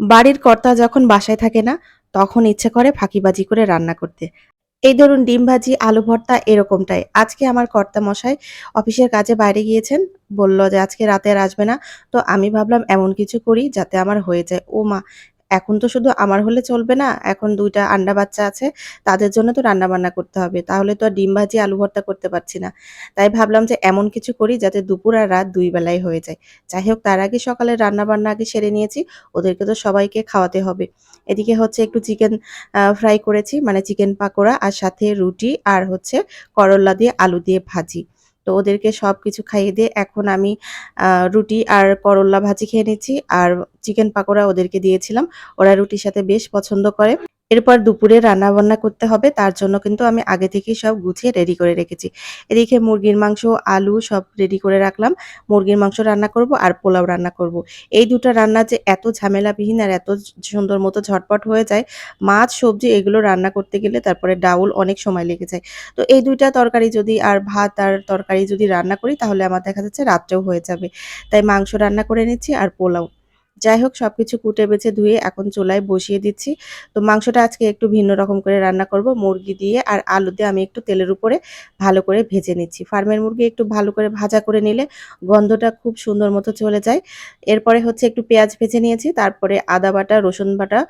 বাড়ির কর্তা যখন বাসায় থাকে না, তখন ইচ্ছে করে ফাঁকিবাজি করে রান্না করতে। এই ধরুন ডিম ভাজি, আলু ভর্তা এরকমটাই। আজকে আমার কর্তা মশাই অফিসের কাজে বাইরে গিয়েছেন, বলল যে আজকে রাতে আর আসবে না। তো আমি ভাবলাম এমন কিছু করি যাতে আমার হয়ে যায়। ও মা এখন তো শুধু আমার হলে চলবে না, এখন দুইটা আন্ডা বাচ্চা আছে, তাদের জন্য তো রান্না বান্না করতে হবে, তাহলে তো আর ডিম ভাজি, আলু ভর্তা করতে পারছি না। তাই ভাবলাম যে এমন কিছু করি যাতে দুপুর আর রাত দুই বেলায় হয়ে যায়। যাই হোক, তার আগে সকালে রান্না বান্না আগে সেরে নিয়েছি, ওদেরকে তো সবাইকে খাওয়াতে হবে। এদিকে হচ্ছে একটু চিকেন ফ্রাই করেছি মানে চিকেন পাকোড়া আর সাথে রুটি আর হচ্ছে করল্লা দিয়ে আলু দিয়ে ভাজি। তো ওদেরকে সব কিছু খাইয়ে দিয়ে এখন আমি রুটি আর করল্লা ভাজি খেয়ে নিচ্ছি। আর চিকেন পাকোড়া ওদেরকে দিয়েছিলাম। ওরা রুটির সাথে বেশ পছন্দ করে। এরপর দুপুরে রান্না বান্না করতে হবে, তার জন্য কিন্তু আমি আগে থেকেই সব গুছিয়ে রেডি করে রেখেছি। এদিকে মুরগির মাংস, আলু সব রেডি করে রাখলাম। মুরগির মাংস রান্না করব আর পোলাও রান্না করব। এই দুটো রান্না যে এত ঝামেলাবিহীন আর এত সুন্দর মতো ঝটপট হয়ে যায়, মাছ, সবজি এগুলো রান্না করতে গেলে তারপরে ডাউল অনেক সময় লেগে যায়। তো এই দুইটা তরকারি যদি আর ভাত আর তরকারি যদি রান্না করি, তাহলে আমার দেখা যাচ্ছে রাত্রেও হয়ে যাবে। তাই মাংস রান্না করে নিচ্ছি আর পোলাও যাই হোক, সবকিছু কুটে বেছে ধুয়ে এখন চুলায় বসিয়ে দিচ্ছি। তো মাংসটা আজকে একটু ভিন্ন রকম করে রান্না করব, মুরগি দিয়ে আর আলু দিয়ে আমি একটু তেলের উপরে ভালো করে ভেজে নিচ্ছি। ফার্মের মুরগি একটু ভালো করে ভাজা করে নিলে গন্ধটা খুব সুন্দর মতো চলে যায়। এরপরে হচ্ছে একটু পেঁয়াজ ভেজে নিয়েছি, তারপরে আদা বাটা, রসুন বাটা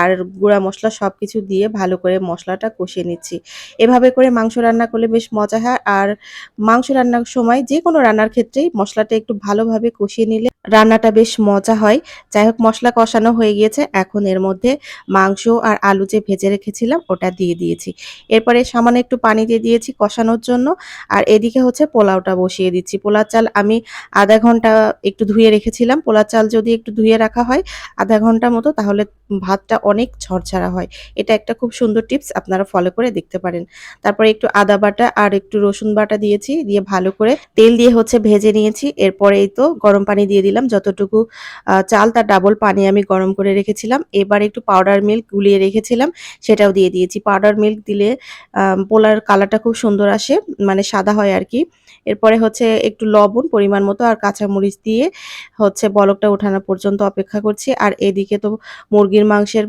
আর গুঁড়া মশলা সব কিছু দিয়ে ভালো করে মশলাটা কষিয়ে নিচ্ছি। এভাবে করে মাংস রান্না করলে বেশ মজা হয়। আর মাংস রান্নার সময় যে কোনো রান্নার ক্ষেত্রেই মশলাটা একটু ভালোভাবে কষিয়ে নিলে রান্নাটা বেশ মজা হয়। যাই হোক, মশলা কষানো হয়ে গিয়েছে। এখন এর মধ্যে মাংস আর আলু যে ভেজে রেখেছিলাম, ওটা দিয়ে দিয়েছি। এরপরে সামান্য একটু পানি দিয়ে দিয়েছি কষানোর জন্য। আর এদিকে হচ্ছে পোলাওটা বসিয়ে দিচ্ছি। পোলার চাল আমি আধা ঘণ্টা একটু ধুয়ে রেখেছিলাম। পোলার চাল যদি একটু ধুয়ে রাখা হয় আধা ঘণ্টা মতো, তাহলে ভাতটা অনেক ঝরঝরা হয়। এটা একটা খুব সুন্দর টিপস, আপনারা ফলো করে দেখতে পারেন। তারপরে একটু আদা বাটা আর একটু রসুন বাটা দিয়েছি। দিয়ে ভালো করে তেল দিয়ে হচ্ছে ভেজে নিয়েছি। এরপরেই তো গরম পানি দিয়ে দিলাম। যতটুকু চাল তার ডাবল পানি আমি গরম করে রেখেছিলাম। এবার একটু পাউডার মিল্ক গুলিয়ে রেখেছিলাম, সেটাও দিয়ে দিয়েছি। পাউডার মিল্ক দিলে পোলার কালারটা খুব সুন্দর আসে মানে সাদা হয় আর কি। এরপরে হচ্ছে একটু লবণ পরিমাণ মতো আর কাঁচামরিচ দিয়ে হচ্ছে বলকটা ওঠানো পর্যন্ত অপেক্ষা করছি। আর এদিকে তো মুরগির মাংসের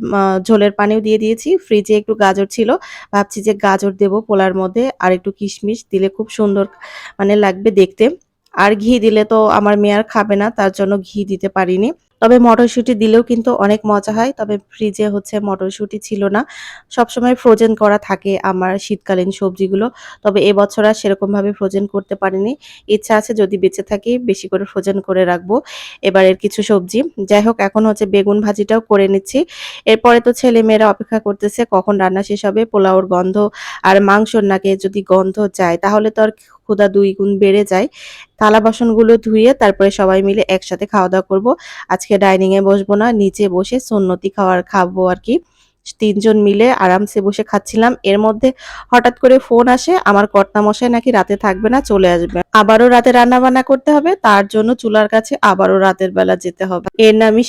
ঝোলের পানিও দিয়ে দিয়েছি। ফ্রিজে একটু গাজর ছিল, ভাবছি যে গাজর দেব পোলার মধ্যে। আর একটু কিশমিশ দিলে খুব সুন্দর মানে লাগবে দেখতে। আর ঘি দিলে তো আমার মেয়ে আর খাবে না, তার জন্য ঘি দিতে পারিনি। তবে মটরশুঁটি দিলেও কিন্তু অনেক মজা হয়, তবে ফ্রিজে হচ্ছে মটরশুঁটি ছিল না। সবসময় ফ্রোজেন করা থাকে আমার শীতকালীন সবজিগুলো, তবে এবছর আর সেরকমভাবে ফ্রোজেন করতে পারিনি। ইচ্ছা আছে যদি বেঁচে থাকি, বেশি করে ফ্রোজেন করে রাখব। এবারের কিছু সবজি, যাই হোক, এখন হচ্ছে বেগুন ভাজিটাও করে নিচ্ছি। এরপরে তো ছেলে মেয়েরা অপেক্ষা করতেছে, কখন রান্না শেষ হবে, পোলাওর গন্ধ আর মাংসর নাকে যদি গন্ধ যায়, তাহলে তো আর ক্ষুধা দুই গুণ বেড়ে যায়, থালা বাসনগুলো ধুয়ে তারপরে সবাই মিলে একসাথে খাওয়া দাওয়া করব। আজকে ডাইনিং এ বসবো না, নিচে বসে সুন্নতি খাওয়ার খাব আর কি। তিনজন মিলে আরামসে বসে খাচ্ছিলাম। এর মধ্যে হঠাৎ করে ফোন আসে, আমার কর্তা মশাই নাকি রাতে থাকবে না, চলে আসবে। আবারও রাতে রান্না বান্না করতে হবে, তার জন্য চুলার কাছে আবারও রাতের বেলা যেতে হবে। এর নামই